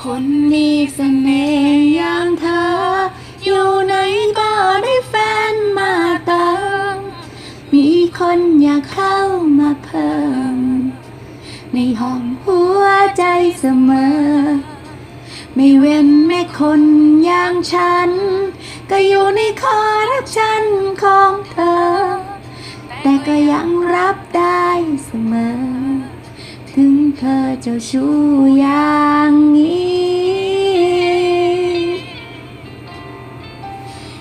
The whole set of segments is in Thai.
คนมีเสน่ห์อย่างเธอ อยู่ไหนก็ได้แฟนมาเติม มีคนอยากเข้ามาเพิ่ม ในห้องหัวใจเสมอ ไม่เว้นแม่คนอย่างฉัน ก็อยู่ในคอรับฉันของเธอ แต่ก็ยังรับได้เสมอ ถึงเธอเจ้าชู้อย่างนี้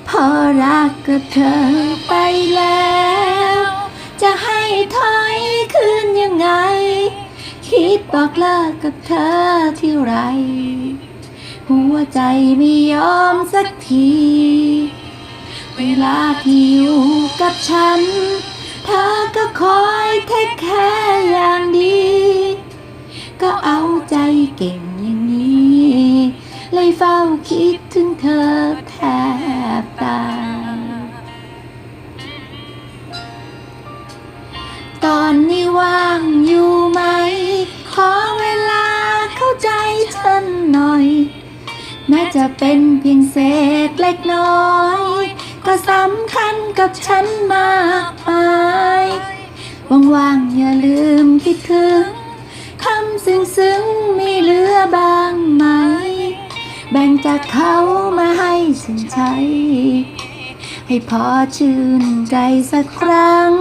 พอรักกับเธอไปแล้ว จะให้ถอยคืนยังไง คิดบอกเลิกกับเธอที่ไร หัวใจไม่ยอมสักที เวลาที่อยู่กับฉัน เธอก็คอยเทคแค่อย่างดี ก็เอาใจเก่งอย่างนี้ เลยเฝ้าคิดถึง ตอนนี้ว่างอยู่ไหม ขอเวลาเข้าใจฉันหน่อย แม้จะเป็นเพียงเศษเล็กน้อย ก็สำคัญกับฉันมากมายว่างๆอย่าลืมคิดถึงคำซึ้งๆมีเหลือบ้างไหม แบ่งจากเขามาให้ฉันใช้ ให้พอชื่นใจสักครั้ง